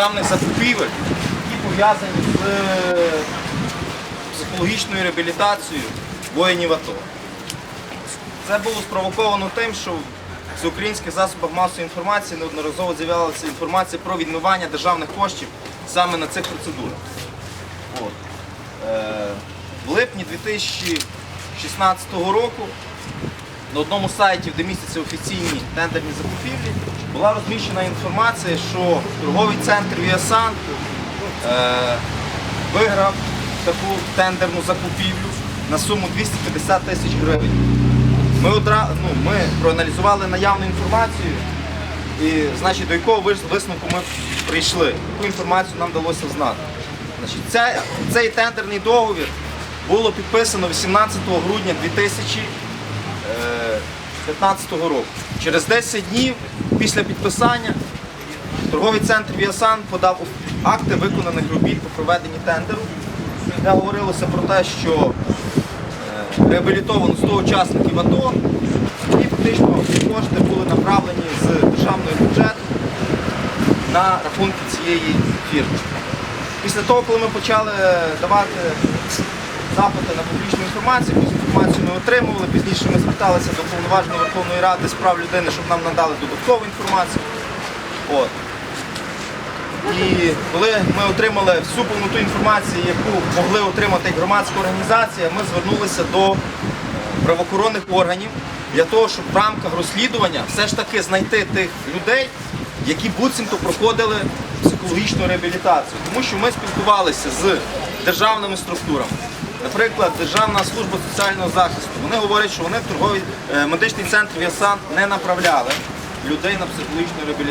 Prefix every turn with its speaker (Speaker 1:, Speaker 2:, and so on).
Speaker 1: державних закупівель, які пов'язані з психологічною реабілітацією воїнів АТО. Це було спровоковано тим, що в всеукраїнських засобах масової інформації неодноразово з'являлася інформація про відмивання державних коштів саме на цих процедурах. От. Е, в липні 2016 року на одному з сайтів, де містяться офіційні тендерні закупівлі, була розміщена інформація, що торговий центр Віасан е, виграв таку тендерну закупівлю на суму 250 тисяч гривень. Ми, одра... ну, ми проаналізували наявну інформацію і значить, до якого висновку ми прийшли, яку інформацію нам вдалося знати. Значить, ця, цей тендерний договір було підписано 18 грудня 2015 року. Через 10 днів після підписання торговий центр Віасан подав акти виконаних робіт по проведенні тендеру, де говорилося про те, що е, реабілітовано 100 учасників АТО і фактично кошти були направлені з державного бюджету на рахунки цієї фірми. Після того, коли ми почали давати запити на публічну інформацію, інформацію ми отримували, пізніше ми зверталися до повноважної Верховної Ради з прав людини, щоб нам надали додаткову інформацію. От. І коли ми отримали всю повноту інформації, яку могли отримати громадська організація, ми звернулися до правоохоронних органів для того, щоб в рамках розслідування все ж таки знайти тих людей, які буцімто проходили психологічну реабілітацію. Тому що ми спілкувалися з державними структурами. Наприклад, Державна служба соціального захисту. Вони говорять, що вони в торговий е, медичний центр Ясан не направляли людей на психологічну реабілітацію.